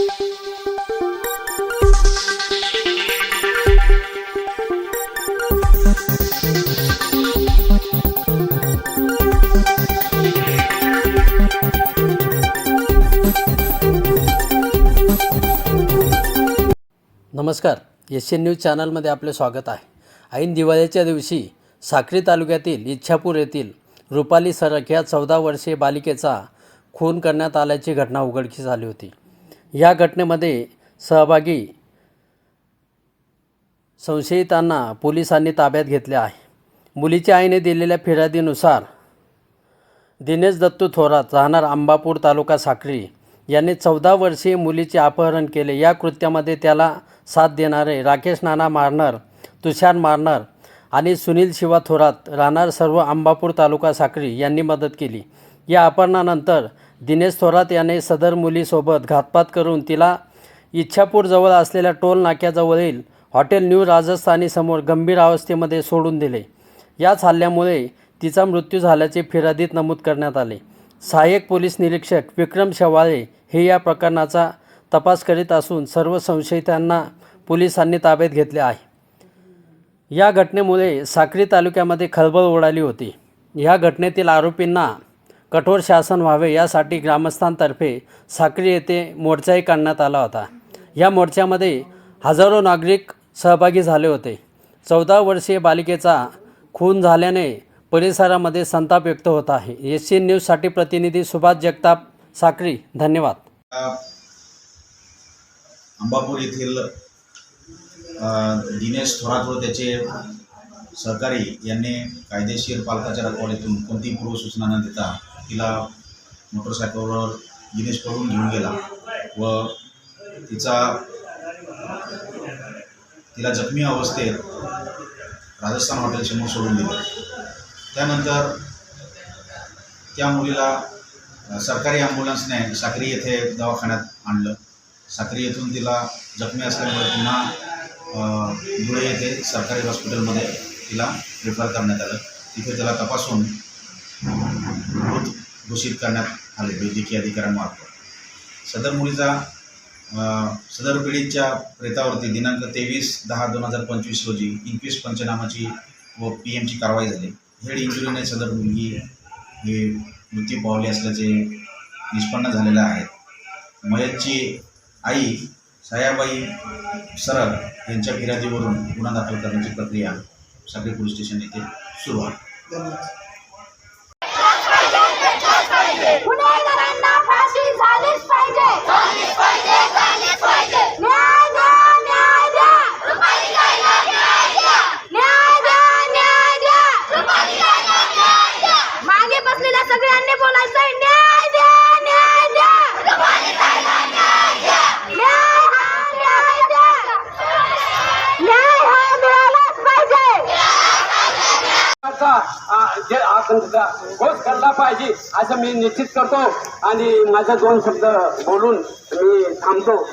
नमस्कार S N news चॅनलमध्ये आपले स्वागत आहे. ऐन दिवाळीच्या दिवशी साक्री तालुक्यातील इच्छापूर येथील रुपाली सरक या चौदा वर्षीय बालिकेचा खून करण्यात आल्याची घटना उघडकीस आली होती. या घटनेमध्ये सहभागी संशयितांना पोलिसांनी ताब्यात घेतले आहे. मुलीच्या आईने दिलेल्या फिर्यादीनुसार दिनेश दत्तू थोरात राहणार आंबापूर तालुका साखळी यांनी चौदा वर्षीय मुलीचे अपहरण केले. या कृत्यामध्ये त्याला साथ देणारे राकेश नाना मारणार तुषार मारणार आणि सुनील शिवा थोरात राहणार सर्व आंबापूर तालुका साखळी यांनी मदत केली. या अपहरणानंतर दिनेश थोरात याने सदर मुलीसोबत घातपात करून तिला इच्छापूरजवळ असलेल्या टोल नाक्याजवळील हॉटेल न्यू राजस्थानीसमोर गंभीर अवस्थेमध्ये सोडून दिले. याच हल्ल्यामुळे तिचा मृत्यू झाल्याचे फिर्यादीत नमूद करण्यात आले. सहाय्यक पोलीस निरीक्षक विक्रम शेवाळे हे या प्रकरणाचा तपास करीत असून सर्व संशयितांना पोलिसांनी ताब्यात घेतले आहे. या घटनेमुळे साक्री तालुक्यामध्ये खळबळ उडाली होती. या घटनेतील आरोपींना कठोर शासन व्हावे यासाठी ग्रामस्थांतर्फे साक्री येथे मोर्चाही काढण्यात आला होता. या मोर्चामध्ये हजारो नागरिक सहभागी झाले होते. चौदा वर्षीय बालिकेचा खून झाल्याने परिसरामध्ये संताप व्यक्त होत आहे. एस सी न्यूजसाठी प्रतिनिधी सुभाष जगताप साक्री धन्यवाद. अंबापूर येथील दिनेश थोरात व त्याचे सहकारी यांनी कायदेशीर पालकाच्या रखवालीतून कोणतीही पूर्वसूचना न देता तिला मोटरसायकलवर दिनेश पळून घेऊन गेला. व तिचा तिला जखमी अवस्थेत राजस्थान हॉटेलसमोर सोडून दिलं. त्यानंतर त्या मुलीला सरकारी ॲम्ब्युलन्सने साक्री येथे दवाखान्यात आणलं. साक्री येथून तिला जखमी असल्यामुळे पुन्हा धुळे येथे सरकारी हॉस्पिटलमध्ये तिला रेफर करण्यात आलं. तिथे त्याला तपासून घोषित करण्यात आले. वैद्यकीय अधिकाऱ्यांमार्फत सदर मुलीचा सदर पिढीच्या प्रेतावरती दिनांक तेवीस दहा दोन हजार पंचवीस रोजी इंक्विस पंचनामाची व पी एमची कारवाई झाली. हेड इंजुरीने सदर मुलगी हे मृत्यू पावली असल्याचे निष्पन्न झालेलं आहे. मयतची आई सायाबाई सरग यांच्या फिर्यादीवरून गुन्हा दाखल करण्याची प्रक्रिया सागरी पोलीस स्टेशन येथे सुरू आहे. आ, घोष करला पाहिजे असं मी निश्चित करतो. आणि माझा दोन शब्द बोलून मी थांबतो.